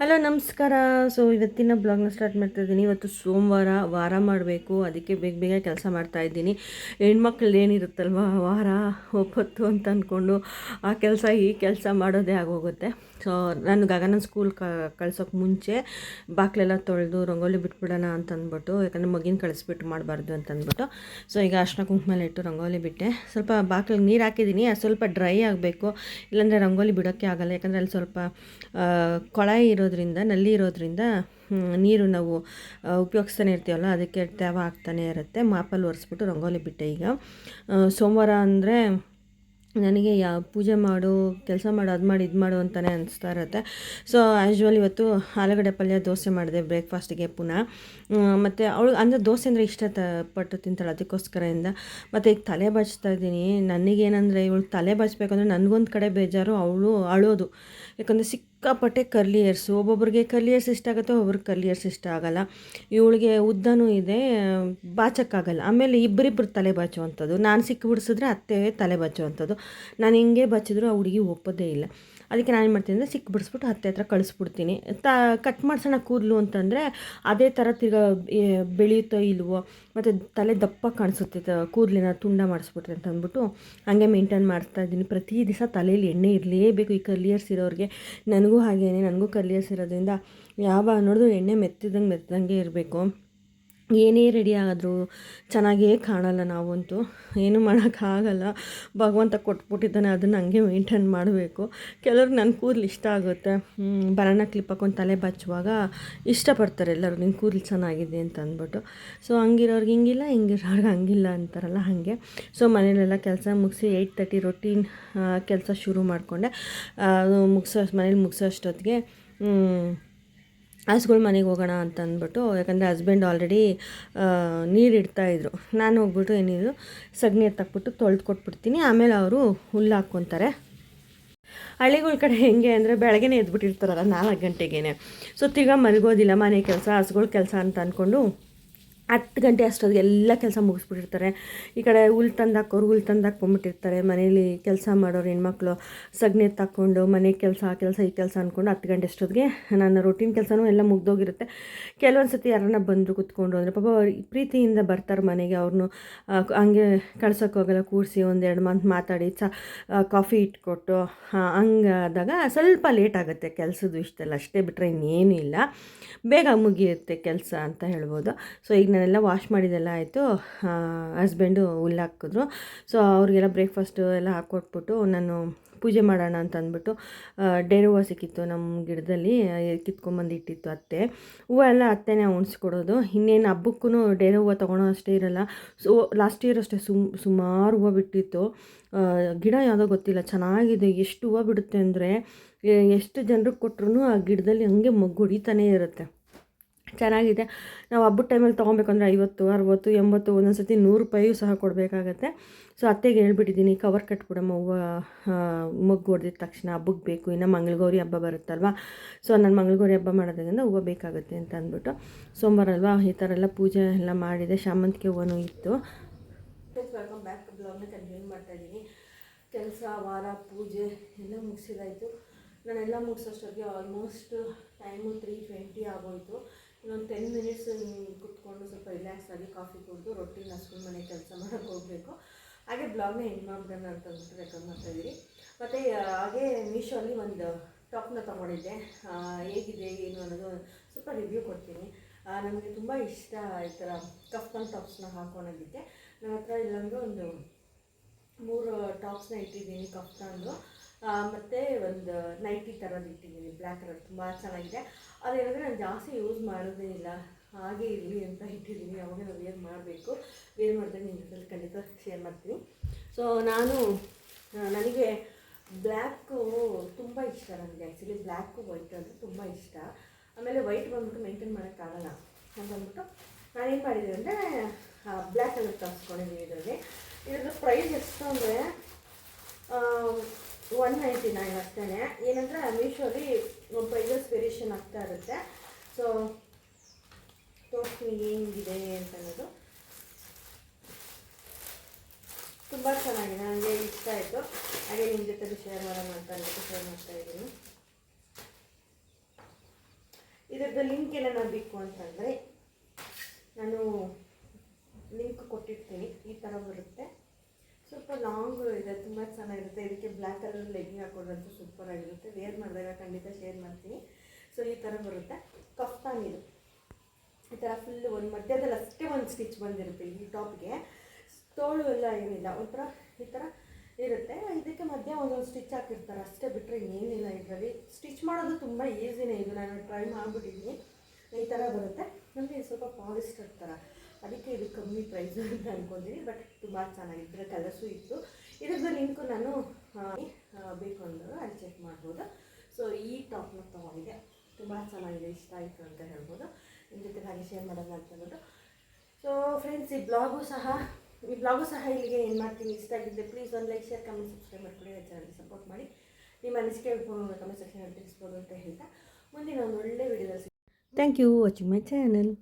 Hello, ನಮಸ್ಕಾರ. So ಇವತ್ತಿನ ಬ್ಲಾಗ್ನ start ಮಾಡ್ತಾ ಇದ್ದೀನಿ. ಇವತ್ತು ಸೋಮವಾರ, ವಾರ ಮಾಡಬೇಕು. ಅದಕ್ಕೆ ಬೇಗ ಬೇಗ ಕೆಲಸ ಮಾಡ್ತಾ ಇದ್ದೀನಿ. ಹೆಣ್ಮಕ್ಳು ಏನಿರುತ್ತಲ್ವ, ವಾರ, ಒಪ್ಪತ್ತು ಅಂತ ಅಂದ್ಕೊಂಡು ಆ ಕೆಲಸ, ಈ ಕೆಲಸ ಮಾಡೋದೇ ಆಗೋಗುತ್ತೆ. ಸೊ ನಾನು ಗಗನ ಸ್ಕೂಲ್ ಕಳ್ಸೋಕೆ ಮುಂಚೆ ಬಾಕ್ಲೆಲ್ಲ ತೊಳೆದು, ರಂಗೋಲಿ ಬಿಟ್ಬಿಡೋಣ ಅಂತ ಅಂದ್ಬಿಟ್ಟು, ಯಾಕಂದರೆ ಮಗಿನ ಕಳಿಸ್ಬಿಟ್ಟು ಮಾಡಬಾರ್ದು ಅಂತ ಅಂದ್ಬಿಟ್ಟು. ಸೊ ಈಗ ಅರ್ಶಿನ ಕುಂಕುಮಲ್ಲಿ ಇಟ್ಟು ರಂಗೋಲಿ ಬಿಟ್ಟೆ. ಸ್ವಲ್ಪ ಬಾಕ್ಲಿಗೆ ನೀರು ಹಾಕಿದ್ದೀನಿ. ಅದು ಸ್ವಲ್ಪ ಡ್ರೈ ಆಗಬೇಕು. ಇಲ್ಲಾಂದರೆ ರಂಗೋಲಿ ಬಿಡೋಕ್ಕೆ ಆಗಲ್ಲ. ಯಾಕಂದರೆ ಅಲ್ಲಿ ಸ್ವಲ್ಪ ಕೊಳ ಕೊಳಾಯಿ ಇರೋದ್ರಿಂದ, ನಲ್ಲಿ ಇರೋದ್ರಿಂದ ನೀರು ನಾವು ಉಪಯೋಗಿಸ್ತಾನೆ ಇರ್ತೀವಲ್ಲ, ಅದಕ್ಕೆ ತ್ಯಾವ ಆಗ್ತಾನೆ ಇರುತ್ತೆ. ಮಾಪಲ್ಲಿ ಒರೆಸ್ಬಿಟ್ಟು ರಂಗೋಲಿ ಬಿಟ್ಟೆ ಈಗ. ಸೋಮವಾರ ಅಂದರೆ ನನಗೆ ಯಾವ ಪೂಜೆ ಮಾಡು, ಕೆಲಸ ಮಾಡು, ಅದು ಮಾಡಿ, ಇದು ಮಾಡು ಅಂತಲೇ ಅನಿಸ್ತಾ ಇರುತ್ತೆ. ಸೊ ಆ್ಯಶ್ವಲ್ ಇವತ್ತು ಆಲೂಗಡ್ಡೆ ಪಲ್ಯ ದೋಸೆ ಮಾಡಿದೆ ಬ್ರೇಕ್ಫಾಸ್ಟಿಗೆ ಪುನಃ. ಮತ್ತು ಅವಳು, ಅಂದರೆ ದೋಸೆ ಅಂದರೆ ಇಷ್ಟ ತ, ಪಟ್ಟು ತಿಂತಾಳೆ ಅದಕ್ಕೋಸ್ಕರದಿಂದ ಮತ್ತು ಈಗ ತಲೆ ಬಾಚ್ತಾ ಇದ್ದೀನಿ. ನನಗೇನಂದರೆ ಇವಳು ತಲೆ ಬಾಚಬೇಕಂದ್ರೆ ನನಗೊಂದು ಕಡೆ ಬೇಜಾರು, ಅವಳು ಅಳೋದು. ಯಾಕಂದರೆ ಸಿಕ್ಕಾಪಟ್ಟೆ ಕರ್ಲಿಯರ್ಸು ಒಬ್ಬೊಬ್ರಿಗೆ ಕರ್ಲಿಯರ್ಸ್ ಇಷ್ಟ ಆಗುತ್ತೆ, ಒಬ್ರಿಗೆ ಕರ್ಲಿಯರ್ಸ್ ಇಷ್ಟ ಆಗಲ್ಲ. ಇವಳಿಗೆ ಉದ್ದನೂ ಇದೆ, ಬಾಚಕ್ಕಾಗಲ್ಲ. ಆಮೇಲೆ ಇಬ್ಬರಿಬ್ಬರು ತಲೆ ಬಾಚುವಂಥದ್ದು. ನಾನು ಸಿಕ್ಕಿ ಬಿಡಿಸಿದ್ರೆ ಅತ್ತೆ ತಲೆ ಬಾಚುವಂಥದ್ದು. ನಾನು ಹಿಂಗೆ ಬಚ್ಚಿದ್ರು ಆ ಹುಡುಗಿ ಒಪ್ಪೋದೇ ಇಲ್ಲ. ಅದಕ್ಕೆ ನಾನು ಏನು ಮಾಡ್ತೀನಿ ಅಂದರೆ ಸಿಕ್ಕಿ ಬಿಡಿಸ್ಬಿಟ್ಟು ಹತ್ತೆ ಹತ್ರ ಕಳಿಸ್ಬಿಡ್ತೀನಿ. ತ ಕಟ್ ಮಾಡ್ಸೋಣ ಕೂದಲು ಅಂತಂದರೆ ಅದೇ ಥರ ತಿರ್ಗ ಬೆಳೆಯುತ್ತೋ ಇಲ್ವೋ, ಮತ್ತು ತಲೆ ದಪ್ಪ ಕಾಣಿಸುತ್ತೆ ಕೂದಲಿನ ತುಂಡ ಮಾಡಿಸ್ಬಿಟ್ರೆ ಅಂತ ಅಂದ್ಬಿಟ್ಟು ಹಾಗೆ ಮೇಂಟೈನ್ ಮಾಡ್ತಾ ಇದ್ದೀನಿ. ಪ್ರತಿ ದಿವಸ ತಲೆಯಲ್ಲಿ ಎಣ್ಣೆ ಇರಲೇಬೇಕು ಈ ಕರ್ಲಿಯರ್ಸ್ ಇರೋರಿಗೆ. ನನಗೂ ಹಾಗೇನೆ, ನನಗೂ ಕರ್ಲಿಯರ್ಸ್ ಇರೋದ್ರಿಂದ ಯಾವ ನೋಡಿದ್ರು ಎಣ್ಣೆ ಮೆತ್ತಿದಂಗೆ ಮೆತ್ತದಂಗೆ ಇರಬೇಕು. ಏನೇ ರೆಡಿ ಆದರೂ ಚೆನ್ನಾಗೇ ಕಾಣಲ್ಲ ನಾವಂತೂ. ಏನು ಮಾಡೋಕ್ಕಾಗಲ್ಲ ಭಗವಂತ ಕೊಟ್ಬಿಟ್ಟಿದ್ದಾನೆ, ಅದನ್ನು ಹಂಗೆ ಮೇಂಟೈನ್ ಮಾಡಬೇಕು. ಕೆಲವ್ರಿಗೆ ನನ್ನ ಕೂದಲು ಇಷ್ಟ ಆಗುತ್ತೆ. ಬನಾನ ಕ್ಲಿಪ್ ಹಾಕೊಂಡು ತಲೆ ಬಚ್ಚುವಾಗ ಇಷ್ಟಪಡ್ತಾರೆ ಎಲ್ಲರೂ ನಿನ್ನ ಕೂದಲು ಚೆನ್ನಾಗಿದೆ ಅಂತ ಅಂದ್ಬಿಟ್ಟು. ಸೊ ಹಂಗಿರೋರ್ಗೆ ಹಿಂಗಿಲ್ಲ, ಹಿಂಗಿರೋರ್ಗೆ ಹಂಗಿಲ್ಲ ಅಂತಾರಲ್ಲ ಹಾಗೆ. ಸೊ ಮನೇಲೆಲ್ಲ ಕೆಲಸ ಮುಗಿಸಿ ಏಯ್ಟ್ ತರ್ಟಿ ರೊಟೀನ್ ಕೆಲಸ ಶುರು ಮಾಡಿಕೊಂಡೆ. ಮುಗಿಸೋ, ಮನೇಲಿ ಮುಗಿಸೋ ಅಷ್ಟೊತ್ತಿಗೆ ಹಸ್ಗಳ ಮನೆಗೆ ಹೋಗೋಣ ಅಂತ ಅಂದ್ಬಿಟ್ಟು ಯಾಕಂದರೆ ಹಸ್ಬೆಂಡ್ ಆಲ್ರೆಡಿ ನೀರು ಇಡ್ತಾಯಿದ್ರು ನಾನು ಹೋಗ್ಬಿಟ್ಟು ಏನಿದ್ರು, ಸಗಣಿ ಎತ್ತಾಕ್ಬಿಟ್ಟು ತೊಳೆದು ಕೊಟ್ಬಿಡ್ತೀನಿ. ಆಮೇಲೆ ಅವರು ಹುಲ್ಲು ಹಾಕ್ಕೊತಾರೆ ಹಳ್ಳಿಗಳ ಕಡೆ ಹೆಂಗೆ ಅಂದರೆ ಬೆಳಗ್ಗೆನೇ ಎದ್ಬಿಟ್ಟಿರ್ತಾರಲ್ಲ ನಾಲ್ಕು ಗಂಟೆಗೇನೆ. ಸೊ ತಿರ್ಗಾ ಮಲಗೋದಿಲ್ಲ, ಮನೆ ಕೆಲಸ, ಹಸ್ಗಳ ಕೆಲಸ ಅಂತ ಅಂದ್ಕೊಂಡು ಹತ್ತು ಗಂಟೆ ಅಷ್ಟೊತ್ತಿಗೆ ಎಲ್ಲ ಕೆಲಸ ಮುಗಿಸ್ಬಿಟ್ಟಿರ್ತಾರೆ. ಈ ಕಡೆ ಹುಲ್ ತಂದಾಕೋರು ಹುಲ್ ತಂದು ಹಾಕ್ಕೊಂಬಿಟ್ಟಿರ್ತಾರೆ ಮನೇಲಿ ಕೆಲಸ ಮಾಡೋರು ಹೆಣ್ಮಕ್ಳು ಸಗಣಿ ತಕ್ಕೊಂಡು ಮನೆ ಕೆಲಸ, ಆ ಕೆಲಸ, ಈ ಕೆಲಸ ಅಂದ್ಕೊಂಡು ಹತ್ತು ಗಂಟೆ ಅಷ್ಟೊತ್ತಿಗೆ ನನ್ನ ರೊಟೀನ್ ಕೆಲಸನೂ ಎಲ್ಲ ಮುಗ್ದೋಗಿರುತ್ತೆ. ಕೆಲವೊಂದು ಸತಿ ಯಾರನ್ನ ಬಂದು ಕುತ್ಕೊಂಡು ಅಂದರೆ ಪಾಪ ಅವ್ರು ಪ್ರೀತಿಯಿಂದ ಬರ್ತಾರೆ ಮನೆಗೆ ಅವ್ರನ್ನೂ ಹಂಗೆ ಕಳ್ಸೋಕ್ಕೋಗಲ್ಲ ಕೂರಿಸಿ ಒಂದೆರಡು ಮಂತ್ ಮಾತಾಡಿ ಚ ಕಾಫಿ ಇಟ್ಕೊಟ್ಟು ಹಂಗಾದಾಗ ಸ್ವಲ್ಪ ಲೇಟ್ ಆಗುತ್ತೆ ಕೆಲಸದ ವಿಷಯದಲ್ಲಿ ಅಷ್ಟೇ ಬಿಟ್ಟರೆ ಇನ್ನೇನು ಇಲ್ಲ ಬೇಗ ಮುಗಿಯುತ್ತೆ ಕೆಲಸ ಅಂತ ಹೇಳ್ಬೋದು. ಸೊ ಈಗ ನಾನೆಲ್ಲ ವಾಶ್ ಮಾಡಿದೆಲ್ಲ ಆಯಿತು. ಹಸ್ಬೆಂಡು ಹುಲ್ಲು ಹಾಕಿದ್ರು. ಸೊ ಅವ್ರಿಗೆಲ್ಲ ಬ್ರೇಕ್ಫಾಸ್ಟು ಎಲ್ಲ ಹಾಕ್ಕೊಟ್ಬಿಟ್ಟು ನಾನು ಪೂಜೆ ಮಾಡೋಣ ಅಂತ ಅಂದ್ಬಿಟ್ಟು ಡೇರೆ ಹೂವು ಸಿಕ್ಕಿತ್ತು ನಮ್ಮ ಗಿಡದಲ್ಲಿ. ಕಿತ್ಕೊಂಬಂದು ಇಟ್ಟಿತ್ತು ಅತ್ತೆ. ಹೂವು ಎಲ್ಲ ಅತ್ತೆನೇ ಉಣಿಸ್ಕೊಡೋದು. ಇನ್ನೇನು ಹಬ್ಬಕ್ಕೂ ಡೇರೆ ಹೂವು ತೊಗೊಳೋ ಅಷ್ಟೇ ಇರಲ್ಲ. ಸೊ ಲಾಸ್ಟ್ ಇಯರ್ ಅಷ್ಟೇ ಸುಮ್, ಸುಮಾರು ಹೂವು ಬಿಟ್ಟಿತ್ತು. ಗಿಡ ಯಾವುದೋ ಗೊತ್ತಿಲ್ಲ. ಚೆನ್ನಾಗಿದೆ. ಎಷ್ಟು ಹೂವು ಬಿಡುತ್ತೆ ಅಂದರೆ ಎಷ್ಟು ಜನರಿಗೆ ಕೊಟ್ರು ಆ ಗಿಡದಲ್ಲಿ ಹಂಗೆ ಮಗ್ಗು ಹೊಡಿತಾನೇ ಇರುತ್ತೆ. ಚೆನ್ನಾಗಿದೆ. ನಾವು ಹಬ್ಬದ ಟೈಮಲ್ಲಿ ತೊಗೊಬೇಕಂದ್ರೆ ಐವತ್ತು, ಅರುವತ್ತು, ಎಂಬತ್ತು ಒಂದೊಂದು ಸರ್ತಿ ನೂರು ರೂಪಾಯಿಯೂ ಸಹ ಕೊಡಬೇಕಾಗತ್ತೆ. ಸೊ ಅತ್ತೆಗೆ ಹೇಳ್ಬಿಟ್ಟಿದ್ದೀನಿ ಕವರ್ ಕಟ್ಬಿಡಮ್ಮ ಹೂವು ಮೊಗ್ಗು ಹೊಡೆದಿದ ತಕ್ಷಣ ಹಬ್ಬಕ್ಕೆ ಬೇಕು. ಇನ್ನು ಮಂಗಳಗೌರಿ ಹಬ್ಬ ಬರುತ್ತಲ್ವಾ? ಸೊ ನಾನು ಮಂಗಳಗೌರಿ ಹಬ್ಬ ಮಾಡೋದ್ರಿಂದ ಹೂವು ಬೇಕಾಗುತ್ತೆ ಅಂತ ಅಂದ್ಬಿಟ್ಟು ಸೋಮವಾರ ಅಲ್ವಾ ಈ ಥರ ಎಲ್ಲ ಪೂಜೆ ಎಲ್ಲ ಮಾಡಿದೆ. ಶಾಮಂತಿಗೆ ಹೂವನು ಇತ್ತು. ವೆಲ್ಕಮ್ ಬ್ಯಾಕ್ ಬ್ಲಾಗ್ನ ಕಂಟಿನ್ಯೂ ಕೆಲಸ, ವಾರ, ಪೂಜೆ ಎಲ್ಲ ಮುಗಿಸಿದಾಯಿತು. ನಾನೆಲ್ಲ ಮುಗಿಸೋಷ್ಟೊತ್ತಿಗೆ ಆಲ್ಮೋಸ್ಟ್ ಟೈಮು ತ್ರೀ ಟ್ವೆಂಟಿ ಆಗೋಯಿತು. ಇನ್ನೊಂದು ಟೆನ್ ಮಿನಿಟ್ಸ್ ಕುತ್ಕೊಂಡು ಸ್ವಲ್ಪ ರಿಲ್ಯಾಕ್ಸ್ ಆಗಿ ಕಾಫಿ ಕುಡಿದು ರೊಟ್ಟಿ ನಸ್ಕೊಂಡು ಮನೆ ಕೆಲಸ ಮಾಡೋಕ್ಕೆ ಹೋಗಬೇಕು. ಹಾಗೆ ಬ್ಲಾಗ್ನ ಹೆಂಗೆ ಮಾಡ್ಬಿಡೋಣ ಅಂತ ಅಂದ್ಬಿಟ್ಟು ರೆಕಾರ್ಡ್ ಮಾಡ್ತಾ ಇದ್ದೀರಿ. ಮತ್ತು ಹಾಗೆ ಮೀಶೋಲ್ಲಿ ಒಂದು ಟಾಪ್ನ ತೊಗೊಂಡಿದ್ದೆ. ಹೇಗಿದೆ, ಏನು ಅನ್ನೋದು ಸ್ವಲ್ಪ ರಿವ್ಯೂ ಕೊಡ್ತೀನಿ. ನನಗೆ ತುಂಬ ಇಷ್ಟ ಈ ಥರ ಕಫ್ಕನ್ ಟಾಪ್ಸ್ನ ಹಾಕೊಳ್ಳೋದಕ್ಕೆ ನನ್ನ ಹತ್ರ ಇಲ್ಲೊಂದು ಒಂದು ಮೂರು ಟಾಪ್ಸ್ನ ಇಟ್ಟಿದ್ದೀನಿ ಕಫ್ತಾನ್ದು ಮತ್ತು ಒಂದು ನೈಟಿ ಥರದ್ದು ಇಟ್ಟಿದ್ದೀನಿ ಬ್ಲ್ಯಾಕ್ ಕಲರ್ ತುಂಬ ಚೆನ್ನಾಗಿದೆ. ಅದೇನಂದರೆ ನಾನು ಜಾಸ್ತಿ ಯೂಸ್ ಮಾಡೋದೇ ಇಲ್ಲ. ಹಾಗೆ ಇರಲಿ ಅಂತ ಇಟ್ಟಿದ್ದೀನಿ ಅವಾಗ ನಾವು ವೇರ್ ಮಾಡಬೇಕು. ವೇರ್ ಮಾಡಿದಾಗ ನಿಮ್ಮ ಜೊತೆ ಖಂಡಿತ ಶೇರ್ ಮಾಡ್ತೀನಿ. ಸೊ ನಾನು ನನಗೆ ಬ್ಲ್ಯಾಕು ತುಂಬ ಇಷ್ಟ ನನಗೆ. ಆ್ಯಕ್ಚುಲಿ ಬ್ಲ್ಯಾಕು ವೈಟ್ ಅಂದರೆ ತುಂಬ ಇಷ್ಟ. ಆಮೇಲೆ ವೈಟ್ ಬಂದ್ಬಿಟ್ಟು ಮೇಂಟೈನ್ ಮಾಡೋಕ್ಕಾಗಲ್ಲ ಅಂತ ಅಂದ್ಬಿಟ್ಟು ನಾನೇನು ಮಾಡಿದ್ದೀನಿ ಅಂದರೆ ಬ್ಲ್ಯಾಕ್ ಕಲರ್ ತರಿಸ್ಕೊಂಡಿದ್ದೀನಿ ಇದರಲ್ಲಿ. ಇದ್ರದ್ದು ಪ್ರೈಸ್ ಎಷ್ಟು ಅಂದರೆ ಒನ್ ನೈಂಟಿ ನೈನ್ ಅಷ್ಟೇ ಏನಂದರೆ ಮೀಶೋಲಿ ಪ್ರೈಸಸ್ ವೇರಿಯೇಷನ್ ಆಗ್ತಾ ಇರುತ್ತೆ. ಸೊ ತೋರಿಸ್ತೀನಿ ಹೆಂಗಿದೆ ಅಂತ ಅನ್ನೋದು ತುಂಬ ಚೆನ್ನಾಗಿದೆ. ನನಗೆ ಇಷ್ಟ ಆಯಿತು. ಹಾಗೆ ನಿಮ್ಮ ಜೊತೆಲಿ ಶೇರ್ ಮಾಡೋಣ ಅಂತ ಅಂದ್ಬಿಟ್ಟು ಶೇರ್ ಮಾಡ್ತಾ ಇದ್ದೀನಿ. ಇದರದ್ದು ಲಿಂಕ್ ಏನಾರ ಬೇಕು ಅಂತಂದರೆ, ನಾನು ಲಿಂಕ್ ಕೊಟ್ಟಿರ್ತೀನಿ. ಈ ಥರ ಬರುತ್ತೆ. ಸ್ವಲ್ಪ ಲಾಂಗ್ ಇದೆ, ತುಂಬ ಚೆನ್ನಾಗಿರುತ್ತೆ. ಇದಕ್ಕೆ ಬ್ಲ್ಯಾಕ್ ಕಲರ್ ಲೆಗ್ಗಿಂಗ್ ಹಾಕೊಂಡ್ರಂತೂ ಸೂಪರ್ ಆಗಿರುತ್ತೆ. ವೇರ್ ಮಾಡಿದಾಗ ಖಂಡಿತ ಶೇರ್ ಮಾಡ್ತೀನಿ. ಸೊ ಈ ಥರ ಬರುತ್ತೆ. ಕಫ್ತಾನ್ ಇದು. ಈ ಥರ ಫುಲ್ ಒಂದು ಮಧ್ಯದಲ್ಲಿ ಅಷ್ಟೇ ಒಂದು ಸ್ಟಿಚ್ ಬಂದಿರುತ್ತೆ ಈ ಟಾಪ್ಗೆ ತೋಳು ಎಲ್ಲ ಏನಿಲ್ಲ, ಒಂಥರ ಈ ಥರ ಇರುತ್ತೆ. ಇದಕ್ಕೆ ಮಧ್ಯ ಒಂದೊಂದು ಸ್ಟಿಚ್ ಹಾಕಿರ್ತಾರೆ. ಅಷ್ಟೇ ಬಿಟ್ಟರೆ ಏನಿಲ್ಲ ಇದರಲ್ಲಿ. ಸ್ಟಿಚ್ ಮಾಡೋದು ತುಂಬ ಈಸಿನೇ ಇದು. ನಾನು ಟ್ರೈ ಮಾಡಿಬಿಟ್ಟಿದ್ದೀನಿ. ಈ ಥರ ಬರುತ್ತೆ. ನಮಗೆ ಸ್ವಲ್ಪ ಪಾಲಿಸ್ಟರ್ ಥರ ಅದಕ್ಕೆ ಇದು ಕಮ್ಮಿ ಪ್ರೈಸು ಅಂತ ಅನ್ಕೊಂತೀನಿ ಬಟ್ ತುಂಬ ಚೆನ್ನಾಗಿದ್ದರೆ ಕಲರ್ಸು ಇತ್ತು. ಇದ್ರದ್ದು ಲಿಂಕು ನಾನು ಬೇಕು ಅಂದಾಗ ಅಲ್ಲಿ ಚೆಕ್ ಮಾಡ್ಬೋದು? ಸೊ ಈ ಟಾಪ್ನ ತೊಗೊಂಡಿದ್ದೆ. ತುಂಬ ಚೆನ್ನಾಗಿದೆ, ಇಷ್ಟ ಆಯಿತು ಅಂತ ಹೇಳ್ಬೋದು. ನಿಮ್ಮ ಜೊತೆ ಹಾಗೆ ಶೇರ್ ಮಾಡೋಣ ಅಂತ ಹೇಳ್ಬಿಟ್ಟು ಸೊ ಫ್ರೆಂಡ್ಸ್ ಈ ಬ್ಲಾಗು ಸಹ, ಈ ಬ್ಲಾಗು ಸಹ ಇಲ್ಲಿಗೆ ಏನು ಮಾಡ್ತೀನಿ. ಇಷ್ಟ ಆಗಿದ್ದೆ ಪ್ಲೀಸ್ ಒಂದು ಲೈಕ್ ಶೇರ್ ಕಮೆಂಟ್ ಸಬ್ಸ್ಕ್ರೈಬ್ ಮಾಡ್ಕೊಳ್ಳಿ ಚಾನಲ್ ಸಪೋರ್ಟ್ ಮಾಡಿ. ನಿಮ್ಮ ಅನಿಸಿಕೆ ಕಮೆಂಟ್ ಸೆಕ್ಷನಲ್ಲಿ ತಿಳಿಸ್ಬೋದು ಅಂತ ಹೇಳ್ತಾ. ಮುಂದಿನ ಒಂದು ಒಳ್ಳೆ ವಿಡಿಯೋದಲ್ಲಿ thank you watching my channel